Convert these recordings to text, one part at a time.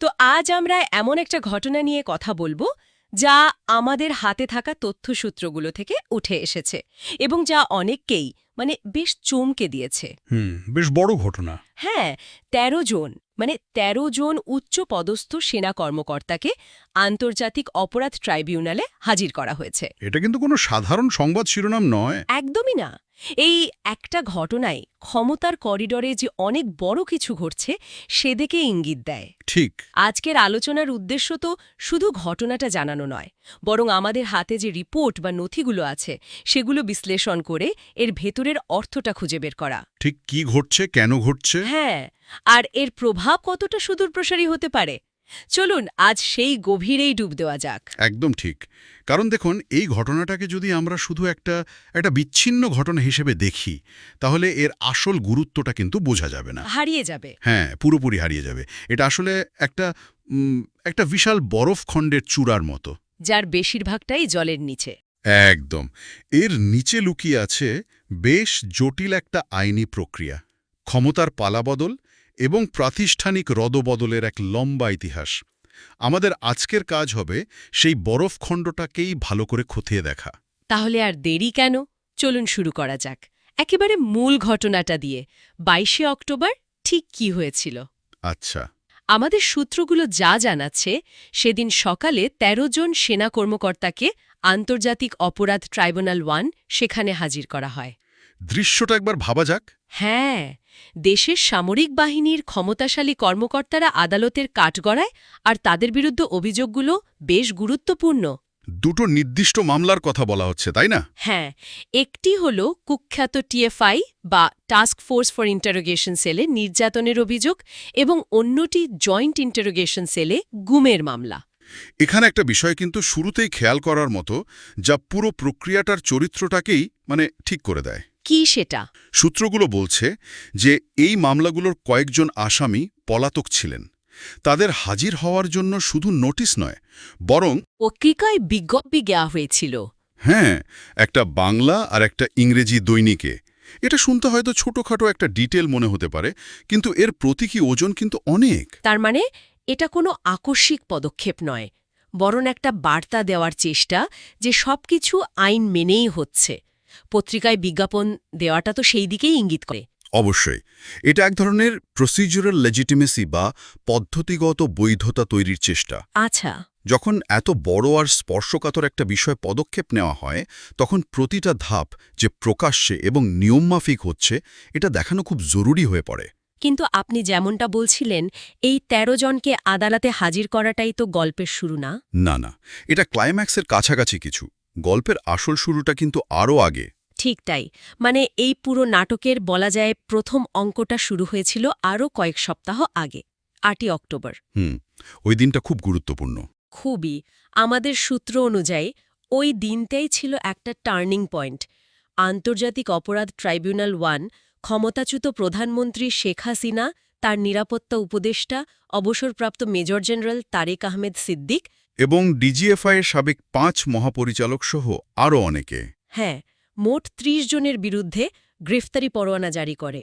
তো আজ আমরা এমন একটা ঘটনা নিয়ে কথা বলব যা আমাদের হাতে থাকা তথ্যসূত্রগুলো থেকে উঠে এসেছে এবং যা অনেককেই মানে বেশ চমকে দিয়েছে। হুম বেশ বড় ঘটনা। হ্যাঁ ১৩ জন মানে ১৩ জন উচ্চ পদস্থ সেনা কর্মকর্তাকে আন্তর্জাতিক অপরাধ ট্রাইব্যুনালে হাজির করা হয়েছে। এটা কিন্তু কোনো সাধারণ সংবাদ শিরোনাম নয়। একদমই না। এই একটা ঘটনায় ক্ষমতার করিডরে যে অনেক বড় কিছু ঘটছে সেদিকে ইঙ্গিত দেয়। ঠিক। আজকের আলোচনার উদ্দেশ্য তো শুধু ঘটনাটা জানানো নয় বরং আমাদের হাতে যে রিপোর্ট বা নথিগুলো আছে সেগুলো বিশ্লেষণ করে এর ভেতরের অর্থটা খুঁজে বের করা। ঠিক কি ঘটছে কেন ঘটছে? হ্যাঁ আর এর প্রভাব কতটা সুদূরপ্রসারী হতে পারে চলুন আজ সেই গভীরেই ডুব দেওয়া যাক। একদম ঠিক। কারণ দেখুন এই ঘটনাটাকে যদি আমরা শুধু একটা একটা বিচ্ছিন্ন ঘটনা হিসেবে দেখি তাহলে এর আসল গুরুত্বটা কিন্তু বোঝা যাবে না। হারিয়ে যাবে। হ্যাঁ পুরোপুরি হারিয়ে যাবে। এটা আসলে একটা একটা বিশাল বরফ খণ্ডের চূড়ার মতো। যার বেশিরভাগটাই জলের নিচে। একদম। এর নিচে লুকিয়ে আছে বেশ জটিল একটা আইনি প্রক্রিয়া। ক্ষমতার পালাবদল এবং প্রাতিষ্ঠানিক রদবদলের এক লম্বা ইতিহাস। আমাদের আজকের কাজ হবে সেই বরফখণ্ডটাকেই ভালো করে খতিয়ে দেখা। তাহলে আর দেরি কেন? চলুন শুরু করা যাক। একেবারে মূল ঘটনাটা দিয়ে বাইশে অক্টোবর ঠিক কি হয়েছিল? আচ্ছা। আমাদের সূত্রগুলো যা জানাচ্ছে সেদিন সকালে ১৩ জন সেনা কর্মকর্তাকে আন্তর্জাতিক অপরাধ ট্রাইব্যুনাল ওয়ান সেখানে হাজির করা হয়। দৃশ্যটা একবার ভাবা যাক। হ্যাঁ দেশের সামরিক বাহিনীর ক্ষমতাশালী কর্মকর্তারা আদালতের কাঠগড়ায় আর তাদের বিরুদ্ধে অভিযোগগুলো বেশ গুরুত্বপূর্ণ। দুটো নির্দিষ্ট মামলার কথা বলা হচ্ছে তাই না? হ্যাঁ একটি হল কুখ্যাত টিএফআই বা টাস্ক ফোর্স ফর ইন্টারোগেশন সেলে নির্যাতনের অভিযোগ এবং অন্যটি জয়েন্ট ইন্টারোগেশন সেলে গুমের মামলা। এখানে একটা বিষয় কিন্তু শুরুতেই খেয়াল করার মতো যা পুরো প্রক্রিয়াটার চরিত্রটাকেই মানে ঠিক করে দেয়। কি সেটা? সূত্রগুলো বলছে যে এই মামলাগুলোর কয়েকজন আসামি পলাতক ছিলেন। তাদের হাজির হওয়ার জন্য শুধু নোটিশ নয় বরং পত্রিকায় বিজ্ঞপ্তি দেওয়া হয়েছিল। হ্যাঁ একটা বাংলা আর একটা ইংরেজি দৈনিকে। এটা শুনতে হয়তো ছোটখাটো একটা ডিটেল মনে হতে পারে কিন্তু এর প্রতীকী ওজন কিন্তু অনেক। তার মানে এটা কোনো আকস্মিক পদক্ষেপ নয় বরং একটা বার্তা দেওয়ার চেষ্টা যে সবকিছু আইন মেনেই হচ্ছে। পত্রিকায় বিজ্ঞাপন দেওয়াটা তো সেই দিকেই ইঙ্গিত করে। অবশ্যই। এটা এক ধরনের প্রসিজারাল লেজিটিমেসি বা পদ্ধতিগত বৈধতা তৈরির চেষ্টা। আচ্ছা। যখন এত বড় আর স্পর্শকাতর একটা বিষয় পদক্ষেপ নেওয়া হয় তখন প্রতিটা ধাপ যে প্রকাশ্যে এবং নিয়মমাফিক হচ্ছে এটা দেখানো খুব জরুরি হয়ে পড়ে। কিন্তু আপনি যেমনটা বলছিলেন এই ১৩ জনকে আদালতে হাজির করাটাই তো গল্পের শুরু না? না না। এটা ক্লাইম্যাক্সের কাছাকাছি কিছু। গল্পের আসল শুরুটা কিন্তু আরও আগে। ঠিক তাই। মানে এই পুরো নাটকের বলা যায় প্রথম অঙ্কটা শুরু হয়েছিল আরও কয়েক সপ্তাহ আগে আটই অক্টোবর। হুম ওই দিনটা খুব গুরুত্বপূর্ণ। খুবই। আমাদের সূত্র অনুযায়ী ওই দিনটাই ছিল একটা টার্নিং পয়েন্ট। আন্তর্জাতিক অপরাধ ট্রাইব্যুনাল ওয়ান ক্ষমতাচ্যুত প্রধানমন্ত্রী শেখ হাসিনা তার নিরাপত্তা উপদেষ্টা অবসরপ্রাপ্ত মেজর জেনারেল তারেক আহমেদ সিদ্দিক এবং ডিজিএফআইয়ের সাবেক পাঁচ মহাপরিচালক সহ আরও অনেকে। হ্যাঁ মোট ৩০ জনের বিরুদ্ধে গ্রেফতারি পরোয়ানা জারি করে।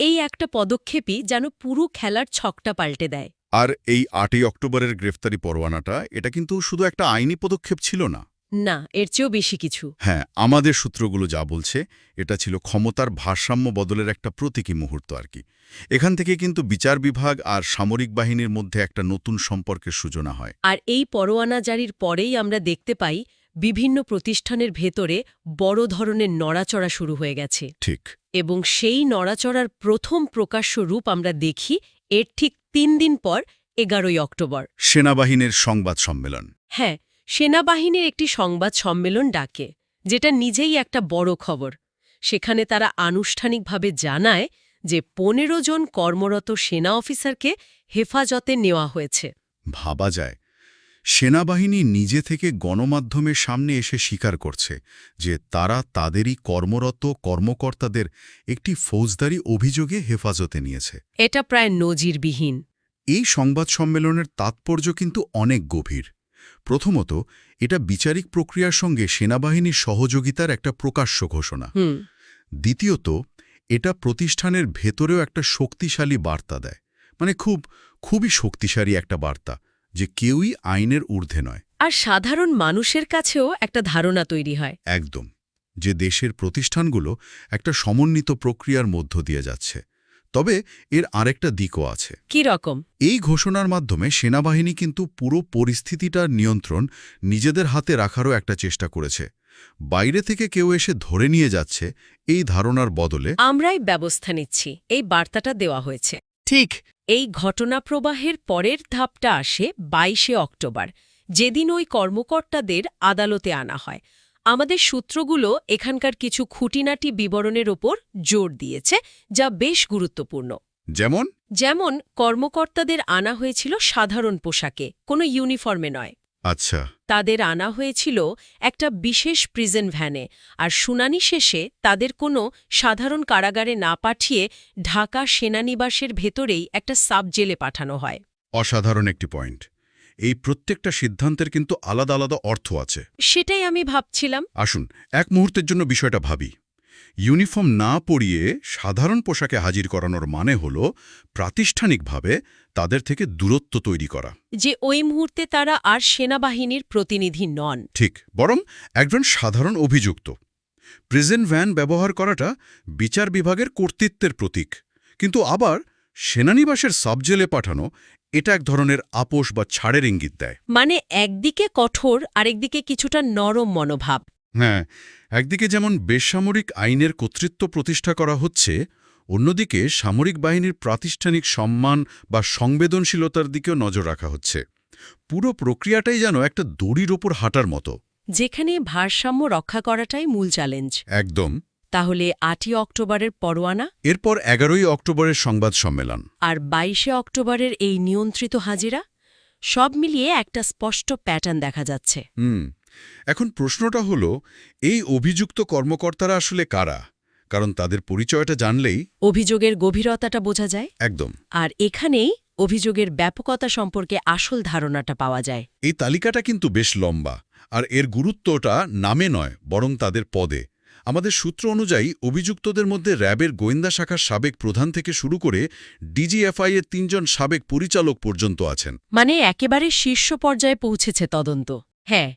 এই একটা পদক্ষেপই যেন পুরো খেলার ছকটা পাল্টে দেয়। আর এই আটই অক্টোবরের গ্রেফতারি পরোয়ানাটা এটা কিন্তু শুধু একটা আইনি পদক্ষেপ ছিল না। না এর চেয়েও বেশি কিছু। হ্যাঁ আমাদের সূত্রগুলো যা বলছে এটা ছিল ক্ষমতার ভারসাম্য বদলের একটা প্রতীকী মুহূর্ত আর কি। এখান থেকে কিন্তু বিচার বিভাগ আর সামরিক বাহিনীর মধ্যে একটা নতুন সম্পর্কের সূচনা হয়। আর এই পরোয়ানা জারির পরেই আমরা দেখতে পাই বিভিন্ন প্রতিষ্ঠানের ভেতরে বড় ধরনের নড়াচড়া শুরু হয়ে গেছে। ঠিক। এবং সেই নড়াচড়ার প্রথম প্রকাশ্য রূপ আমরা দেখি এর ঠিক তিন দিন পর এগারোই অক্টোবর। সেনাবাহিনীর সংবাদ সম্মেলন। হ্যাঁ সেনাবাহিনীর একটি সংবাদ সম্মেলন ডাকে যেটা নিজেই একটা বড় খবর। সেখানে তারা আনুষ্ঠানিকভাবে জানায় যে পনেরো জন কর্মরত সেনা অফিসারকে হেফাজতে নেওয়া হয়েছে। ভাবা যায় সেনাবাহিনী নিজে থেকে গণমাধ্যমের সামনে এসে স্বীকার করছে যে তারা তাদেরই কর্মরত কর্মকর্তাদের একটি ফৌজদারি অভিযোগে হেফাজতে নিয়েছে। এটা প্রায় নজিরবিহীন। এই সংবাদ সম্মেলনের তাৎপর্য কিন্তু অনেক গভীর। প্রথমত এটা বিচারিক প্রক্রিয়ার সঙ্গে সেনাবাহিনীর সহযোগিতার একটা প্রকাশ্য ঘোষণা। দ্বিতীয়ত এটা প্রতিষ্ঠানের ভেতরেও একটা শক্তিশালী বার্তা দেয়। মানে খুব খুবই শক্তিশালী একটা বার্তা যে কেউই আইনের ঊর্ধ্বে নয়। আর সাধারণ মানুষের কাছেও একটা ধারণা তৈরি হয়। একদম। যে দেশের প্রতিষ্ঠানগুলো একটা সমন্বিত প্রক্রিয়ার মধ্য দিয়ে যাচ্ছে। তবে এর আরেকটা দিকও আছে। কি রকম? এই ঘোষণার মাধ্যমে সেনাবাহিনী কিন্তু পুরো পরিস্থিতিটার নিয়ন্ত্রণ নিজেদের হাতে রাখারও একটা চেষ্টা করেছে। বাইরে থেকে কেউ এসে ধরে নিয়ে যাচ্ছে এই ধারণার বদলে। আমরাই ব্যবস্থা নিচ্ছি এই বার্তাটা দেওয়া হয়েছে। ঠিক। এই ঘটনা প্রবাহের পরের ধাপটা আসে বাইশে অক্টোবর যেদিন ওই কর্মকর্তাদের আদালতে আনা হয়। আমাদের সূত্রগুলো এখানকার কিছু খুঁটিনাটি বিবরণের ওপর জোর দিয়েছে যা বেশ গুরুত্বপূর্ণ। যেমন? যেমন কর্মকর্তাদের আনা হয়েছিল সাধারণ পোশাকে কোনো ইউনিফর্মে নয়। আচ্ছা। তাদের আনা হয়েছিল একটা বিশেষ প্রিজন ভ্যানে আর শুনানি শেষে তাদের কোনো সাধারণ কারাগারে না পাঠিয়ে ঢাকা সেনানিবাসের ভেতরেই একটা সাব জেলে পাঠানো হয়। অসাধারণ একটি পয়েন্ট। এই প্রত্যেকটা সিদ্ধান্তের কিন্তু আলাদা আলাদা অর্থ আছে। সেটাই আমি ভাবছিলাম। আসুন এক মুহূর্তের জন্য বিষয়টা ভাবি। ইউনিফর্ম না পরিয়ে সাধারণ পোশাকে হাজির করানোর মানে হল প্রাতিষ্ঠানিকভাবে তাদের থেকে দূরত্ব তৈরি করা। যে ওই মুহূর্তে তারা আর সেনাবাহিনীর প্রতিনিধি নন। ঠিক বরং একজন সাধারণ অভিযুক্ত। প্রেজেন্ট ভ্যান ব্যবহার করাটা বিচার বিভাগের কর্তৃত্বের প্রতীক। কিন্তু আবার সেনানিবাসের সাবজেলে পাঠানো এটা এক ধরনের আপোষ বা ছাড়ের ইঙ্গিত দেয়। মানে একদিকে কঠোর আরেকদিকে কিছুটা নরম মনোভাব। হ্যাঁ একদিকে যেমন বেসামরিক আইনের কর্তৃত্ব প্রতিষ্ঠা করা হচ্ছে অন্যদিকে সামরিক বাহিনীর প্রাতিষ্ঠানিক সম্মান বা সংবেদনশীলতার দিকেও নজর রাখা হচ্ছে। পুরো প্রক্রিয়াটাই যেন একটা দড়ির ওপর হাঁটার মতো। যেখানে ভারসাম্য রক্ষা করাটাই মূল চ্যালেঞ্জ। একদম। তাহলে আটই অক্টোবরের পরোয়ানা? এরপর এগারোই অক্টোবরের সংবাদ সম্মেলন। আর বাইশে অক্টোবরের এই নিয়ন্ত্রিত হাজিরা? সব মিলিয়ে একটা স্পষ্ট প্যাটার্ন দেখা যাচ্ছে। হুম এখন প্রশ্নটা হলো এই অভিযুক্ত কর্মকর্তারা আসলে কারা? কারণ তাদের পরিচয়টা জানলেই অভিযোগের গভীরতাটা বোঝা যায়। একদম। আর এখানেই অভিযোগের ব্যাপকতা সম্পর্কে আসল ধারণাটা পাওয়া যায়। এই তালিকাটা কিন্তু বেশ লম্বা আর এর গুরুত্বটা নামে নয় বরং তাদের পদে। আমাদের সূত্র অনুযায়ী অভিযুক্তদের মধ্যে র্যাবের গোয়েন্দা শাখার সাবেক প্রধান থেকে শুরু করে ডিজিএফআই এর তিনজন সাবেক পরিচালক পর্যন্ত আছেন। মানে একেবারে শীর্ষ পর্যায়ে পৌঁছেছে তদন্ত। হ্যাঁ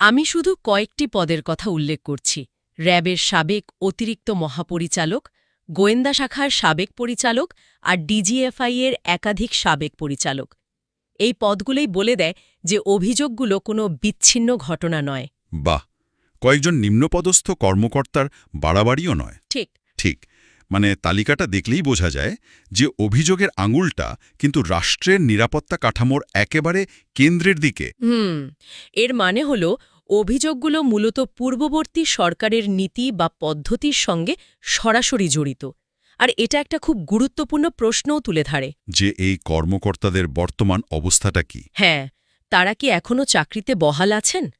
আমি শুধু কয়েকটি পদের কথা উল্লেখ করছি। র্যাবের সাবেক অতিরিক্ত মহাপরিচালক গোয়েন্দা শাখার সাবেক পরিচালক আর ডিজিএফআই এর একাধিক সাবেক পরিচালক। এই পদগুলোই বলে দেয় যে অভিযোগগুলো কোনো বিচ্ছিন্ন ঘটনা নয়। বাহ! কয়েকজন নিম্নপদস্থ কর্মকর্তার বাড়াবাড়িও নয়। ঠিক। ঠিক। মানে তালিকাটা দেখলেই বোঝা যায় যে অভিযোগের আঙুলটা কিন্তু রাষ্ট্রের নিরাপত্তা কাঠামোর একেবারে কেন্দ্রের দিকে। হুম। এর মানে হল অভিযোগগুলো মূলত পূর্ববর্তী সরকারের নীতি বা পদ্ধতির সঙ্গে সরাসরি জড়িত। আর এটা একটা খুব গুরুত্বপূর্ণ প্রশ্নও তুলে ধরে। যে এই কর্মকর্তাদের বর্তমান অবস্থাটা কি? হ্যাঁ তারা কি এখনও চাকরিতে বহাল আছেন?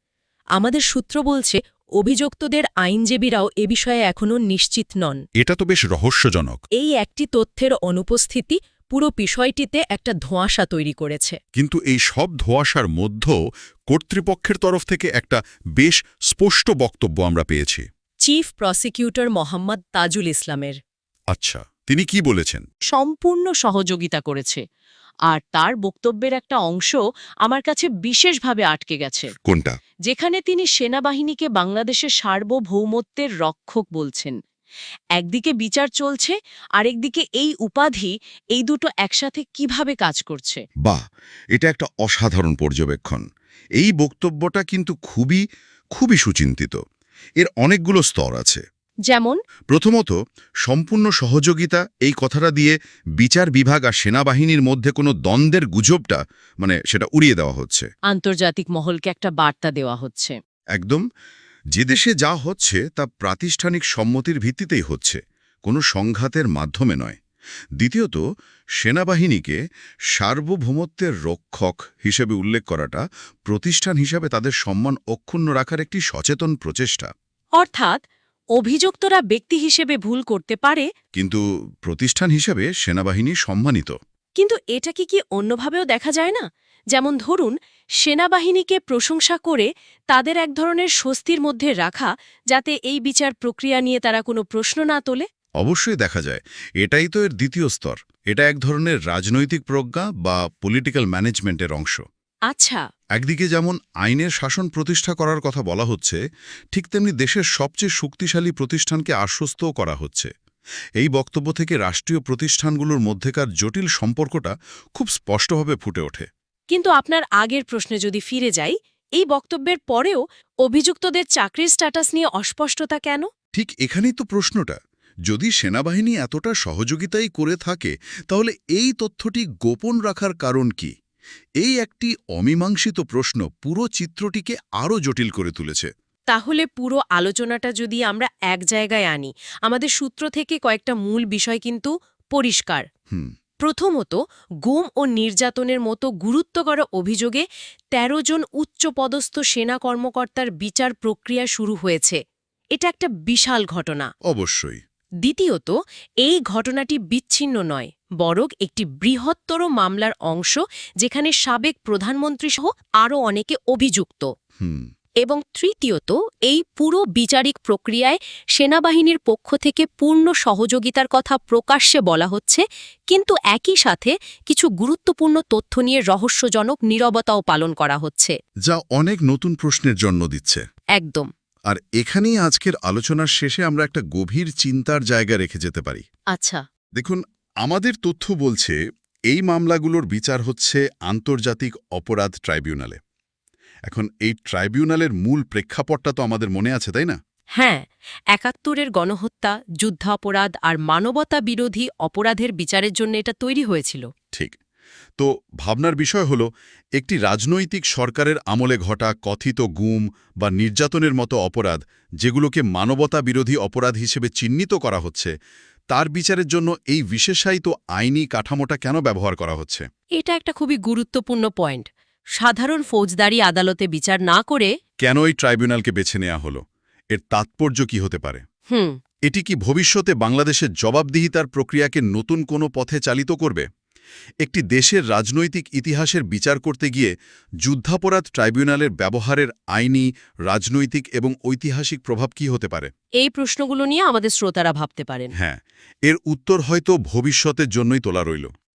আমাদের সূত্র বলছে অভিযুক্তদের আইনজীবীরাও এ বিষয়ে এখনও নিশ্চিত নন। এটা তো বেশ রহস্যজনক। এই একটি তথ্যের অনুপস্থিতি পুরো বিষয়টিতে একটা ধোঁয়াশা তৈরি করেছে। কিন্তু এই সব ধোঁয়াশার মধ্যেও কর্তৃপক্ষের তরফ থেকে একটা বেশ স্পষ্ট বক্তব্য আমরা পেয়েছি। চিফ প্রসিকিউটর মোহাম্মদ তাজুল ইসলামের। আচ্ছা তিনি কি বলেছেন? সম্পূর্ণ সহযোগিতা করেছে। আর তার বক্তব্যের একটা অংশ আমার কাছে বিশেষভাবে আটকে গেছে। কোনটা? যেখানে তিনি সেনাবাহিনীকে বাংলাদেশের সার্বভৌমত্বের রক্ষক বলছেন। একদিকে বিচার চলছে আরেকদিকে এই উপাধি এই দুটো একসাথে কীভাবে কাজ করছে? বাহ এটা একটা অসাধারণ পর্যবেক্ষণ। এই বক্তব্যটা কিন্তু খুবই খুবই সুচিন্তিত। এর অনেকগুলো স্তর আছে। যেমন প্রথমত সম্পূর্ণ সহযোগিতা এই কথাটা দিয়ে বিচার বিভাগ আর সেনাবাহিনীর মধ্যে কোনো দ্বন্দ্বের গুজবটা মানে সেটা উড়িয়ে দেওয়া হচ্ছে। আন্তর্জাতিক মহলকে একটা বার্তা দেওয়া হচ্ছে। একদম। যে দেশে যা হচ্ছে তা প্রাতিষ্ঠানিক সম্মতির ভিত্তিতেই হচ্ছে। কোনো সংঘাতের মাধ্যমে নয়। দ্বিতীয়ত সেনাবাহিনীকে সার্বভৌমত্বের রক্ষক হিসেবে উল্লেখ করাটা প্রতিষ্ঠান হিসাবে তাদের সম্মান অক্ষুণ্ণ রাখার একটি সচেতন প্রচেষ্টা। অর্থাৎ অভিযুক্তরা ব্যক্তি হিসেবে ভুল করতে পারে। কিন্তু প্রতিষ্ঠান হিসেবে সেনাবাহিনী সম্মানিত। কিন্তু এটা কি কি অন্যভাবেও দেখা যায় না? যেমন ধরুন সেনাবাহিনীকে প্রশংসা করে তাদের এক ধরনের স্বস্তির মধ্যে রাখা যাতে এই বিচার প্রক্রিয়া নিয়ে তারা কোনো প্রশ্ন না তোলে। অবশ্যই দেখা যায়। এটাই তো এর দ্বিতীয় স্তর। এটা এক ধরনের রাজনৈতিক প্রজ্ঞা বা পলিটিক্যাল ম্যানেজমেন্টের অংশ। আচ্ছা। একদিকে যেমন আইনের শাসন প্রতিষ্ঠা করার কথা বলা হচ্ছে ঠিক তেমনি দেশের সবচেয়ে শক্তিশালী প্রতিষ্ঠানকে আশ্বস্তও করা হচ্ছে। এই বক্তব্য থেকে রাষ্ট্রীয় প্রতিষ্ঠানগুলোর মধ্যেকার জটিল সম্পর্কটা খুব স্পষ্টভাবে ফুটে ওঠে। কিন্তু আপনার আগের প্রশ্নে যদি ফিরে যাই এই বক্তব্যের পরেও অভিযুক্তদের চাকরির স্ট্যাটাস নিয়ে অস্পষ্টতা কেন? ঠিক এখানেই তো প্রশ্নটা। যদি সেনাবাহিনী এতটা সহযোগিতাই করে থাকে তাহলে এই তথ্যটি গোপন রাখার কারণ কি? এই একটি অমীমাংসিত প্রশ্ন পুরো চিত্রটিকে আরও জটিল করে তুলেছে। তাহলে পুরো আলোচনাটা যদি আমরা এক জায়গায় আনি আমাদের সূত্র থেকে কয়েকটা মূল বিষয় কিন্তু পরিষ্কার। হুম। প্রথমত গুম ও নির্যাতনের মতো গুরুত্বকর অভিযোগে ১৩ জন উচ্চপদস্থ সেনা কর্মকর্তার বিচার প্রক্রিয়া শুরু হয়েছে। এটা একটা বিশাল ঘটনা। অবশ্যই। দ্বিতীয়ত এই ঘটনাটি বিচ্ছিন্ন নয় বরং একটি বৃহত্তর মামলার অংশ যেখানে সাবেক প্রধানমন্ত্রী সহ আরও অনেকে অভিযুক্ত। এবং তৃতীয়ত এই পুরো বিচারিক প্রক্রিয়ায় সেনাবাহিনীর পক্ষ থেকে পূর্ণ সহযোগিতার কথা প্রকাশ্যে বলা হচ্ছে কিন্তু একই সাথে কিছু গুরুত্বপূর্ণ তথ্য নিয়ে রহস্যজনক নীরবতাও পালন করা হচ্ছে। যা অনেক নতুন প্রশ্নের জন্ম দিচ্ছে। একদম। আর এখানেই আজকের আলোচনার শেষে আমরা একটা গভীর চিন্তার জায়গা রেখে যেতে পারি। আচ্ছা। দেখুন আমাদের তথ্য বলছে এই মামলাগুলোর বিচার হচ্ছে আন্তর্জাতিক অপরাধ ট্রাইব্যুনালে। এখন এই ট্রাইব্যুনালের মূল প্রেক্ষাপটটা তো আমাদের মনে আছে তাই না? হ্যাঁ একাত্তরের গণহত্যা যুদ্ধাপরাধ আর মানবতা বিরোধী অপরাধের বিচারের জন্য এটা তৈরি হয়েছিল। ঠিক। তো ভাবনার বিষয় হল একটি রাজনৈতিক সরকারের আমলে ঘটা কথিত গুম বা নির্যাতনের মতো অপরাধ যেগুলোকে মানবতা বিরোধী অপরাধ হিসেবে চিহ্নিত করা হচ্ছে তার বিচারের জন্য এই বিশেষায়িত আইনি কাঠামোটা কেন ব্যবহার করা হচ্ছে? এটা একটা খুবই গুরুত্বপূর্ণ পয়েন্ট। সাধারণ ফৌজদারি আদালতে বিচার না করে কেন এই ট্রাইব্যুনালকে বেছে নেওয়া হলো? এর তাৎপর্য কি হতে পারে? হুম। এটি কি ভবিষ্যতে বাংলাদেশের জবাবদিহিতার প্রক্রিয়াকে নতুন কোনো পথে চালিত করবে? একটি দেশের রাজনৈতিক ইতিহাসের বিচার করতে গিয়ে যুদ্ধাপরাধ ট্রাইব্যুনালের ব্যবহারের আইনি রাজনৈতিক এবং ঐতিহাসিক প্রভাব কি হতে পারে? এই প্রশ্নগুলো নিয়ে আমাদের শ্রোতারা ভাবতে পারেন। হ্যাঁ এর উত্তর হয়তো ভবিষ্যতের জন্যই তোলা রইল।